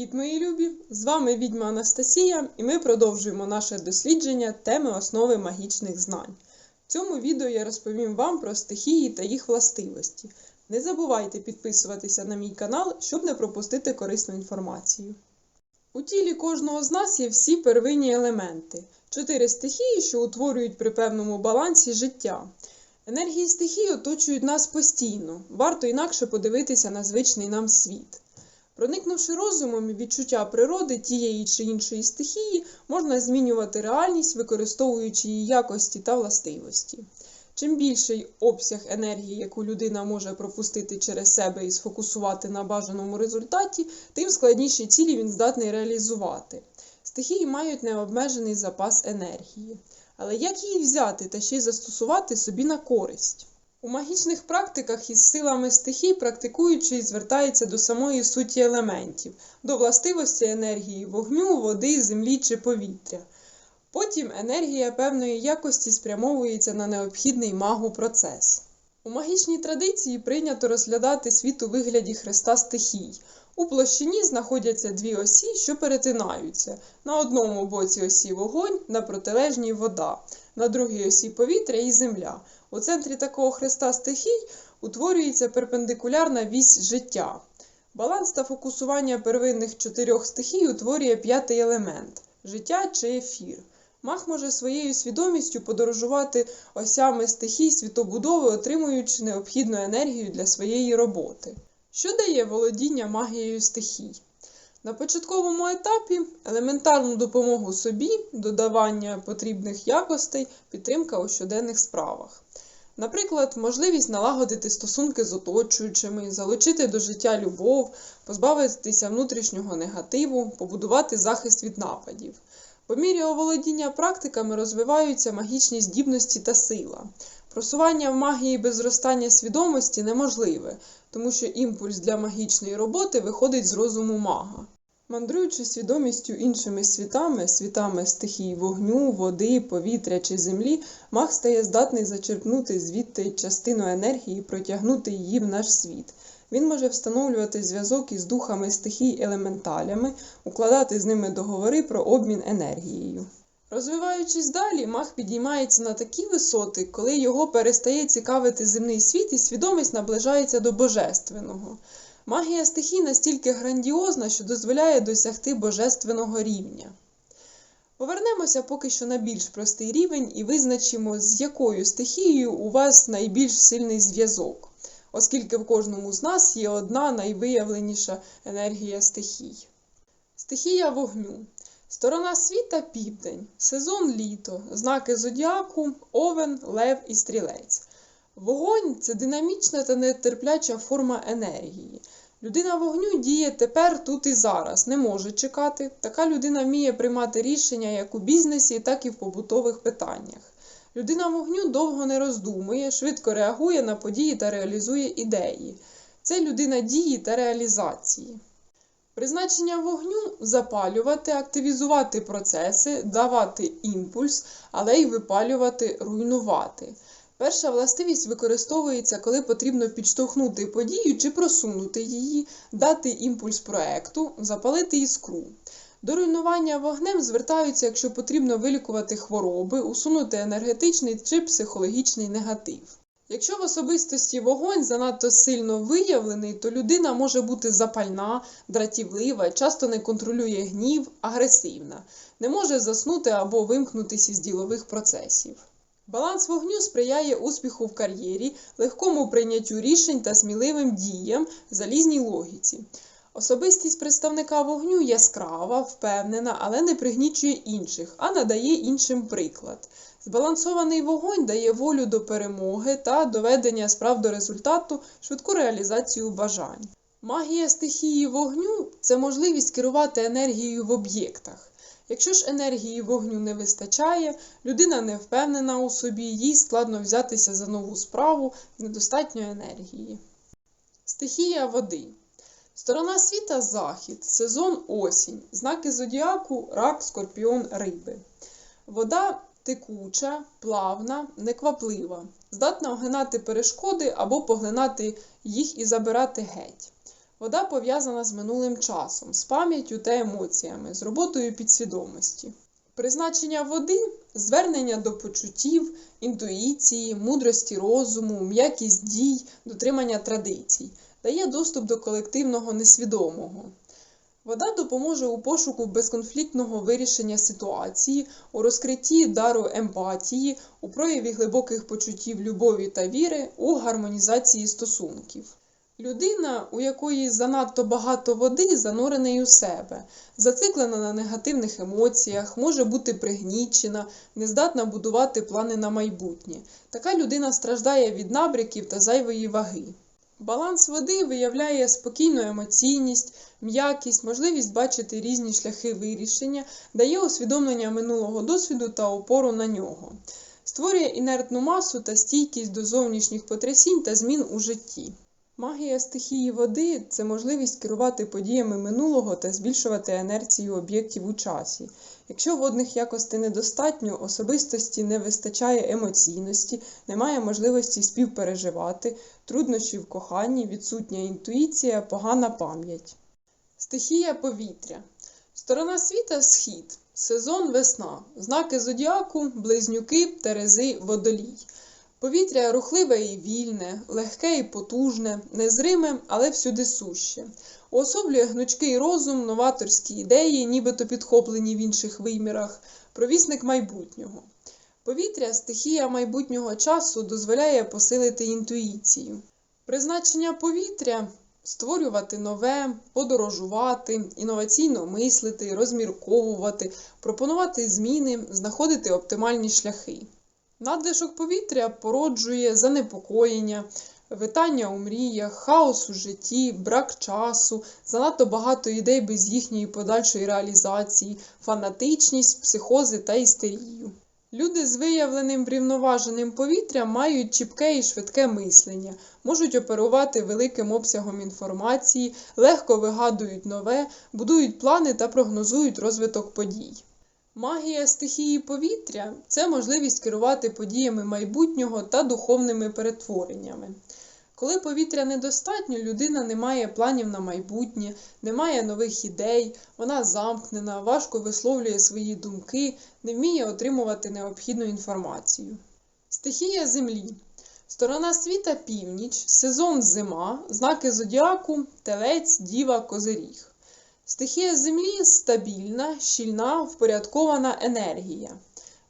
Привіт, мої любі! З вами відьма Анастасія, і ми продовжуємо наше дослідження теми основи магічних знань. В цьому відео я розповім вам про стихії та їх властивості. Не забувайте підписуватися на мій канал, щоб не пропустити корисну інформацію. У тілі кожного з нас є всі первинні елементи, чотири стихії, що утворюють при певному балансі життя. Енергії стихій оточують нас постійно, варто інакше подивитися на звичний нам світ. Проникнувши розумом і відчуття природи тієї чи іншої стихії, можна змінювати реальність, використовуючи її якості та властивості. Чим більший обсяг енергії, яку людина може пропустити через себе і сфокусувати на бажаному результаті, тим складніші цілі він здатний реалізувати. Стихії мають необмежений запас енергії. Але як її взяти та ще й застосувати собі на користь? У магічних практиках із силами стихій практикуючий звертається до самої суті елементів, до властивості енергії вогню, води, землі чи повітря. Потім енергія певної якості спрямовується на необхідний магу процес. У магічній традиції прийнято розглядати світ у вигляді хреста стихій. У площині знаходяться дві осі, що перетинаються. На одному боці осі вогонь, на протилежній вода, на другій осі повітря і земля. У центрі такого хреста стихій утворюється перпендикулярна вісь життя. Баланс та фокусування первинних чотирьох стихій утворює п'ятий елемент життя чи ефір. Мах може своєю свідомістю подорожувати осями стихій світобудови, отримуючи необхідну енергію для своєї роботи. Що дає володіння магією стихій? На початковому етапі елементарну допомогу собі, додавання потрібних якостей, підтримка у щоденних справах. Наприклад, можливість налагодити стосунки з оточуючими, залучити до життя любов, позбавитися внутрішнього негативу, побудувати захист від нападів. По мірі оволодіння практиками розвиваються магічні здібності та сила. Просування в магії без зростання свідомості неможливе, тому що імпульс для магічної роботи виходить з розуму мага. Мандруючи свідомістю іншими світами, світами стихій вогню, води, повітря чи землі, маг стає здатний зачерпнути звідти частину енергії і протягнути її в наш світ. Він може встановлювати зв'язок із духами стихій елементалями, укладати з ними договори про обмін енергією. Розвиваючись далі, маг підіймається на такі висоти, коли його перестає цікавити земний світ і свідомість наближається до божественного. Магія стихій настільки грандіозна, що дозволяє досягти божественного рівня. Повернемося поки що на більш простий рівень і визначимо, з якою стихією у вас найбільш сильний зв'язок, оскільки в кожному з нас є одна найвиявленіша енергія стихій. Стихія вогню. Сторона світа південь, сезон літо, знаки зодіаку, овен, лев і стрілець. Вогонь це динамічна та нетерпляча форма енергії. Людина вогню діє тепер, тут і зараз, не може чекати. Така людина вміє приймати рішення як у бізнесі, так і в побутових питаннях. Людина вогню довго не роздумує, швидко реагує на події та реалізує ідеї. Це людина дії та реалізації. Призначення вогню запалювати, активізувати процеси, давати імпульс, але й випалювати, руйнувати. Перша властивість використовується, коли потрібно підштовхнути подію чи просунути її, дати імпульс проекту, запалити іскру. До руйнування вогнем звертаються, якщо потрібно вилікувати хвороби, усунути енергетичний чи психологічний негатив. Якщо в особистості вогонь занадто сильно виявлений, то людина може бути запальна, дратівлива, часто не контролює гнів, агресивна, не може заснути або вимкнутися з ділових процесів. Баланс вогню сприяє успіху в кар'єрі, легкому прийняттю рішень та сміливим діям, залізній логіці. Особистість представника вогню яскрава, впевнена, але не пригнічує інших, а надає іншим приклад. Збалансований вогонь дає волю до перемоги та доведення справ до результату, швидку реалізацію бажань. Магія стихії вогню це можливість керувати енергією в об'єктах. Якщо ж енергії вогню не вистачає, людина не впевнена у собі, їй складно взятися за нову справу, недостатньо енергії. Стихія води. Сторона світа захід, сезон осінь, знаки зодіаку, рак, скорпіон, риби. Вода текуча, плавна, некваплива, здатна огинати перешкоди або поглинати їх і забирати геть. Вода пов'язана з минулим часом, з пам'яттю та емоціями, з роботою підсвідомості. Призначення води звернення до почуттів, інтуїції, мудрості розуму, м'якість дій, дотримання традицій, дає доступ до колективного несвідомого. Вода допоможе у пошуку безконфліктного вирішення ситуації, у розкритті дару емпатії, у прояві глибоких почуттів любові та віри, у гармонізації стосунків. Людина, у якої занадто багато води, занурений у себе, зациклена на негативних емоціях, може бути пригнічена, нездатна будувати плани на майбутнє. Така людина страждає від набряків та зайвої ваги. Баланс води виявляє спокійну емоційність, м'якість, можливість бачити різні шляхи вирішення, дає усвідомлення минулого досвіду та опору на нього, створює інертну масу та стійкість до зовнішніх потрясінь та змін у житті. Магія стихії води це можливість керувати подіями минулого та збільшувати інерцію об'єктів у часі. Якщо водних якостей недостатньо, особистості не вистачає емоційності, немає можливості співпереживати, труднощі в коханні, відсутня інтуїція, погана пам'ять. Стихія повітря. Сторона світа схід, сезон весна, знаки зодіаку, близнюки, терези, водолій. Повітря рухливе і вільне, легке і потужне, незриме, але всюди суще. Уособлює гнучкий розум, новаторські ідеї, нібито підхоплені в інших вимірах, провісник майбутнього. Повітря, стихія майбутнього часу дозволяє посилити інтуїцію. Призначення повітря створювати нове, подорожувати, інноваційно мислити, розмірковувати, пропонувати зміни, знаходити оптимальні шляхи. Надлишок повітря породжує занепокоєння, витання у мріях, хаос у житті, брак часу, занадто багато ідей без їхньої подальшої реалізації, фанатичність, психози та істерію. Люди з виявленим врівноваженим повітрям мають чіпке і швидке мислення, можуть оперувати великим обсягом інформації, легко вигадують нове, будують плани та прогнозують розвиток подій. Магія стихії повітря це можливість керувати подіями майбутнього та духовними перетвореннями. Коли повітря недостатньо, людина не має планів на майбутнє, не має нових ідей, вона замкнена, важко висловлює свої думки, не вміє отримувати необхідну інформацію. Стихія Землі. Сторона світа північ, сезон зима, знаки зодіаку, телець, діва, козиріг. Стихія Землі стабільна, щільна, впорядкована енергія.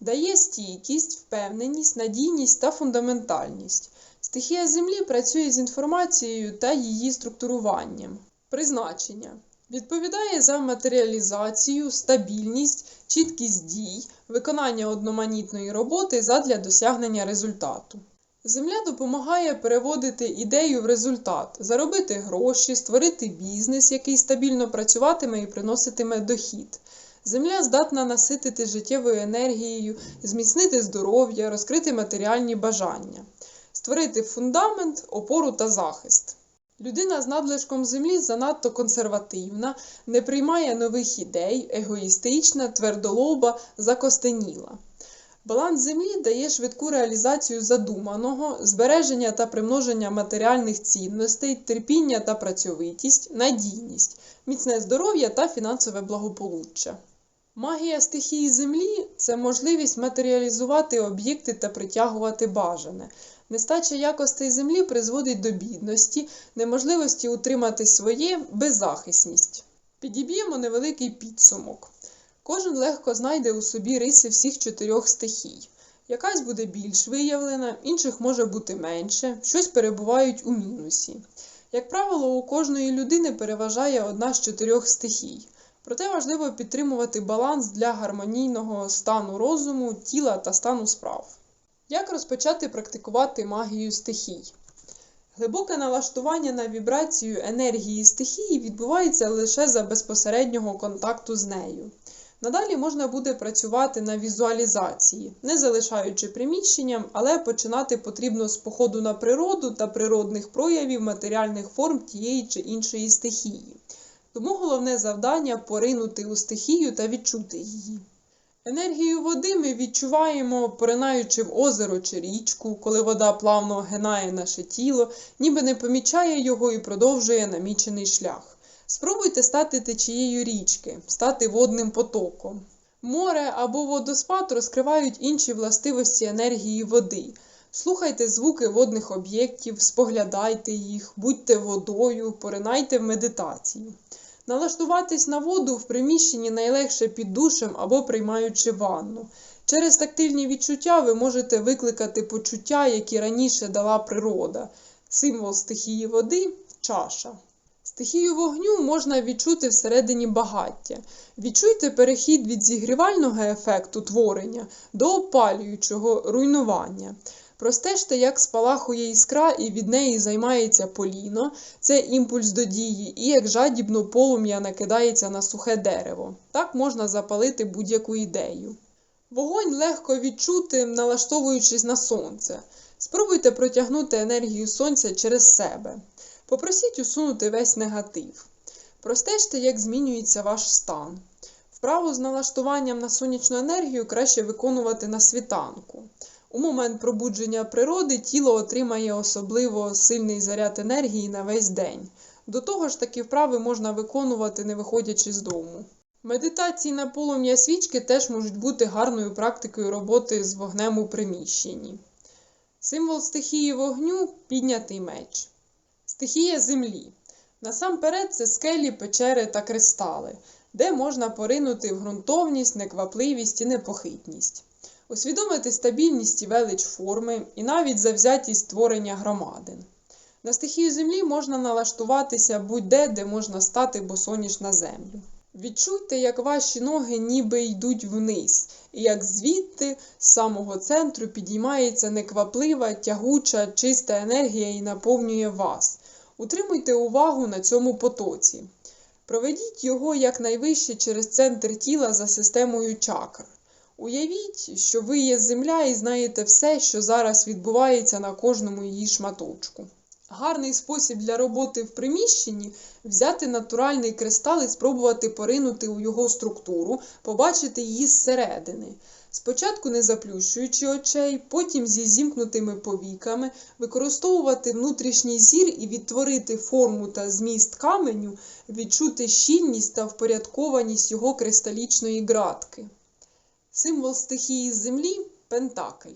Дає стійкість, впевненість, надійність та фундаментальність. Стихія Землі працює з інформацією та її структуруванням. Призначення. Відповідає за матеріалізацію, стабільність, чіткість дій, виконання одноманітної роботи задля досягнення результату. Земля допомагає переводити ідею в результат, заробити гроші, створити бізнес, який стабільно працюватиме і приноситиме дохід. Земля здатна наситити життєвою енергією, зміцнити здоров'я, розкрити матеріальні бажання, створити фундамент, опору та захист. Людина з надлишком землі занадто консервативна, не приймає нових ідей, егоїстична, твердолоба, закостеніла. Баланс землі дає швидку реалізацію задуманого, збереження та примноження матеріальних цінностей, терпіння та працьовитість, надійність, міцне здоров'я та фінансове благополуччя. Магія стихії землі це можливість матеріалізувати об'єкти та притягувати бажане. Нестача якостей землі призводить до бідності, неможливості утримати своє беззахисність. Підіб'ємо невеликий підсумок. Кожен легко знайде у собі риси всіх чотирьох стихій. Якась буде більш виявлена, інших може бути менше, щось перебувають у мінусі. Як правило, у кожної людини переважає одна з чотирьох стихій. Проте важливо підтримувати баланс для гармонійного стану розуму, тіла та стану справ. Як розпочати практикувати магію стихій? Глибоке налаштування на вібрацію енергії стихії відбувається лише за безпосереднього контакту з нею. Надалі можна буде працювати на візуалізації, не залишаючи приміщенням, але починати потрібно з походу на природу та природних проявів матеріальних форм тієї чи іншої стихії. Тому головне завдання поринути у стихію та відчути її. Енергію води ми відчуваємо, поринаючи в озеро чи річку, коли вода плавно огинає наше тіло, ніби не помічає його і продовжує намічений шлях. Спробуйте стати течією річки, стати водним потоком. Море або водоспад розкривають інші властивості енергії води. Слухайте звуки водних об'єктів, споглядайте їх, будьте водою, поринайте в медитацію. Налаштуватись на воду в приміщенні найлегше під душем або приймаючи ванну. Через тактильні відчуття ви можете викликати почуття, які раніше дала природа. Символ стихії води чаша. Стихію вогню можна відчути всередині багаття. Відчуйте перехід від зігрівального ефекту творення до опалюючого руйнування. Простежте, як спалахує іскра, і від неї займається поліно, це імпульс до дії, і як жадібно полум'я накидається на сухе дерево. Так можна запалити будь-яку ідею. Вогонь легко відчути, налаштовуючись на сонце. Спробуйте протягнути енергію сонця через себе. Попросіть усунути весь негатив. Простежте, як змінюється ваш стан. Вправу з налаштуванням на сонячну енергію краще виконувати на світанку. У момент пробудження природи тіло отримає особливо сильний заряд енергії на весь день. До того ж, такі вправи можна виконувати, не виходячи з дому. Медитації на полум'я свічки теж можуть бути гарною практикою роботи з вогнем у приміщенні. Символ стихії вогню піднятий меч. Стихія землі. Насамперед це скелі, печери та кристали, де можна поринути в ґрунтовність, неквапливість і непохитність, усвідомити стабільність і велич форми, і навіть завзятість створення громадин. На стихію землі можна налаштуватися будь-де, де можна стати босоніж на землю. Відчуйте, як ваші ноги ніби йдуть вниз, і як звідти, з самого центру, підіймається некваплива, тягуча, чиста енергія і наповнює вас. Утримуйте увагу на цьому потоці. Проведіть його якнайвище через центр тіла за системою чакр. Уявіть, що ви є земля і знаєте все, що зараз відбувається на кожному її шматочку. Гарний спосіб для роботи в приміщенні взяти натуральний кристал і спробувати поринути у його структуру, побачити її зсередини. Спочатку не заплющуючи очей, потім зі зімкнутими повіками, використовувати внутрішній зір і відтворити форму та зміст каменю, відчути щільність та впорядкованість його кристалічної ґратки. Символ стихії землі пентакль.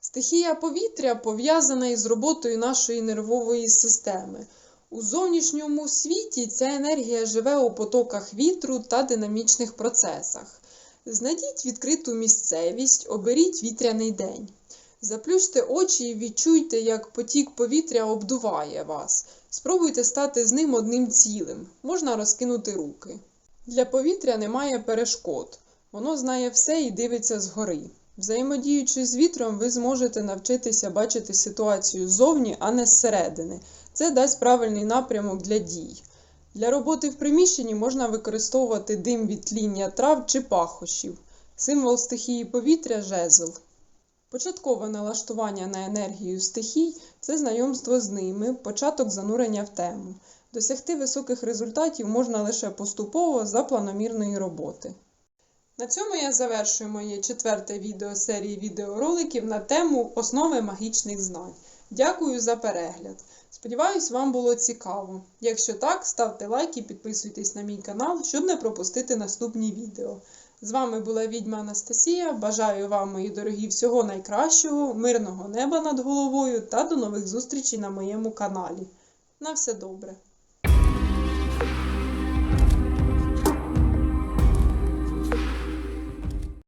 Стихія повітря пов'язана із роботою нашої нервової системи. У зовнішньому світі ця енергія живе у потоках вітру та динамічних процесах. Знайдіть відкриту місцевість, оберіть вітряний день. Заплющте очі і відчуйте, як потік повітря обдуває вас. Спробуйте стати з ним одним цілим, можна розкинути руки. Для повітря немає перешкод, воно знає все і дивиться згори. Взаємодіючи з вітром, ви зможете навчитися бачити ситуацію ззовні, а не зсередини. Це дасть правильний напрямок для дій. Для роботи в приміщенні можна використовувати дим від тління трав чи пахощів. Символ стихії повітря жезл. Початкове налаштування на енергію стихій це знайомство з ними, початок занурення в тему. Досягти високих результатів можна лише поступово за планомірної роботи. На цьому я завершую моє четверте відео серії відеороликів на тему Основи магічних знань. Дякую за перегляд. Сподіваюсь, вам було цікаво. Якщо так, ставте лайк і підписуйтесь на мій канал, щоб не пропустити наступні відео. З вами була відьма Анастасія. Бажаю вам, мої дорогі, всього найкращого, мирного неба над головою та до нових зустрічей на моєму каналі. На все добре!